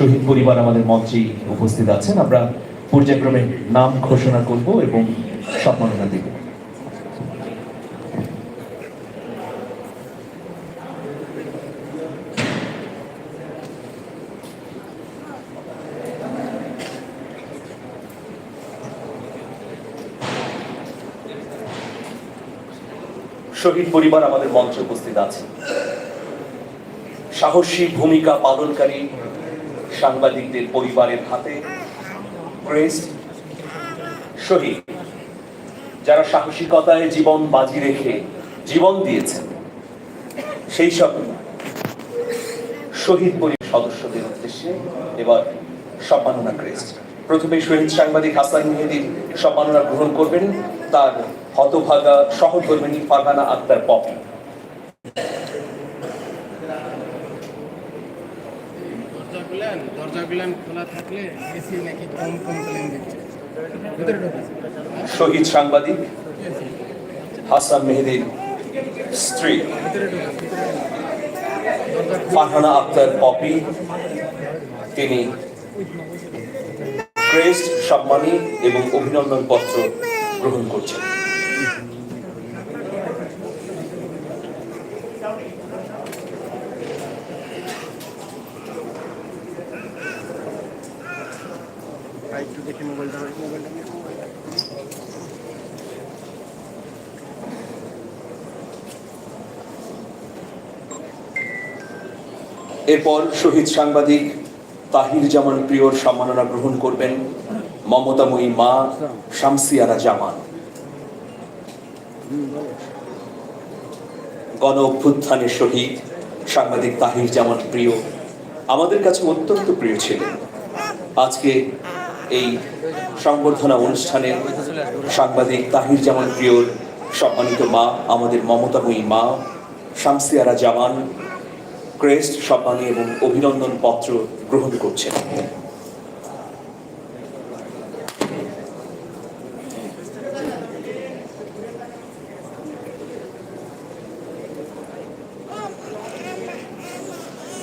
শহীদ পরিবার আমাদের মঞ্চেই উপস্থিত আছেন। আমরা পর্যায়ক্রমে নাম ঘোষণা করব এবং সম্মাননা দেব। শহীদ পরিবার আমাদের মঞ্চে উপস্থিত আছে। সাহসী ভূমিকা পালনকারী সাংবাদিকদের পরিবারের হাতে ক্রেস্ট, শহীদ, যারা সাহসিকতায় জীবন বাজি রেখে জীবন দিয়েছেন, সেই সব শহীদ পরিবার সদস্যদের উদ্দেশ্যে এবার সম্মাননা ক্রেস্ট। প্রথমে শহীদ সাংবাদিক হাসান মেহেদির সম্মাননা গ্রহণ করবেন, তার হতভাগা সহধর্মিনী ফারহানা আক্তার পপি। খুলেন? দরজা খুলেন খোলা থাকলে এসি নাকি কম কমপ্লেন দিচ্ছে। শহীদ সাংবাদিক হাসান মেহেদির স্ত্রী ফারহানা আক্তার পপি তিনি ক্রেস্ট সম্মানী এবং অভিনন্দন পত্র গ্রহণ করছেন। একটু দেখে মোবাইলটা মোবাইলটা এরপর শহীদ সাংবাদিক তাহির জামান প্রিয়র সম্মাননা গ্রহণ করবেন মমতাময়ী মা শামসিয়ারা জামান। গণ অভ্যুত্থানের শহীদ সাংবাদিক তাহির জামান প্রিয় আমাদের কাছে অত্যন্ত প্রিয় ছিলেন। আজকে এই সংবর্ধনা অনুষ্ঠানে সাংবাদিক তাহির জামান প্রিয়র সম্মানিত মা, আমাদের মমতাময়ী মা, শামসিয়ারা জামান, ক্রেস্ট সম্মানী এবং অভিনন্দন পত্র গ্রহণ করছেন।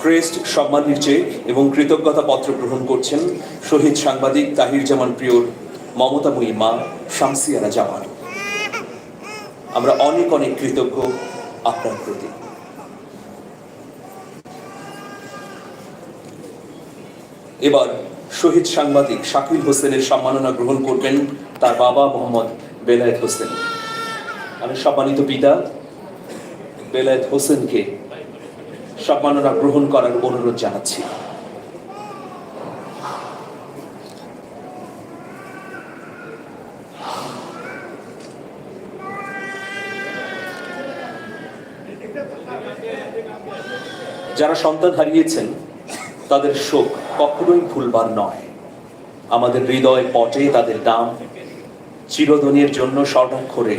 ক্রেস্ট সম্মানের চেক এবং কৃতজ্ঞতা পত্র গ্রহণ করছেন শহীদ সাংবাদিক তাহির জামান প্রিয়র মমতাময়ী মা শামসিয়ারা জামান। আমরা অনেক অনেক কৃতজ্ঞ আপনার প্রতি। এবার শহীদ সাংবাদিক শাকিল হোসেনের সম্মাননা গ্রহণ করবেন তার বাবা মোহাম্মদ বেলায়েত হোসেন। আমি সম্মানিত পিতা বেলায়েত হোসেনকে সম্মাননা গ্রহণ করার অনুরোধ জানাচ্ছি। যারা সন্তান হারিয়েছেন, তাদের শোক কখনোই ভুলবার নয়। আমাদের হৃদয় পটে তাদের নাম চিরদনের জন্য স্বর্ণাক্ষরে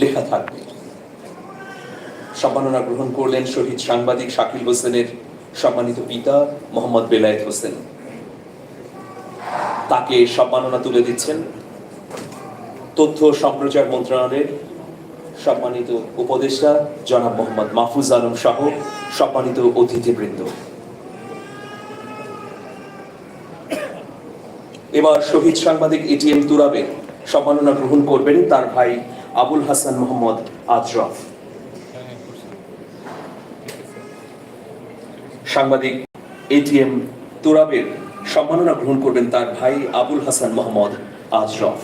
লেখা থাকবে। সম্মাননা গ্রহণ করলেন শহীদ সাংবাদিক শাকিল হোসেনের সম্মানিত পিতা মোহাম্মদ বেলায়েত হোসেন। তাকে সম্মাননা তুলে দিচ্ছেন তথ্য সম্প্রচার মন্ত্রণালয়ের সম্মানিত উপদেষ্টা জনাব মোহাম্মদ মাহফুজ আলম সহ সম্মানিত অতিথিবৃন্দ। এবার শহীদ সাংবাদিক এটিএম তুরাবে সম্মাননা গ্রহণ করবেন তার ভাই আবুল হাসান মোহাম্মদ আজরফ। সাংবাদিক এটিএম তোরাবের সম্মাননা গ্রহণ করবেন তার ভাই আবুল হাসান মোহাম্মদ আজরফ।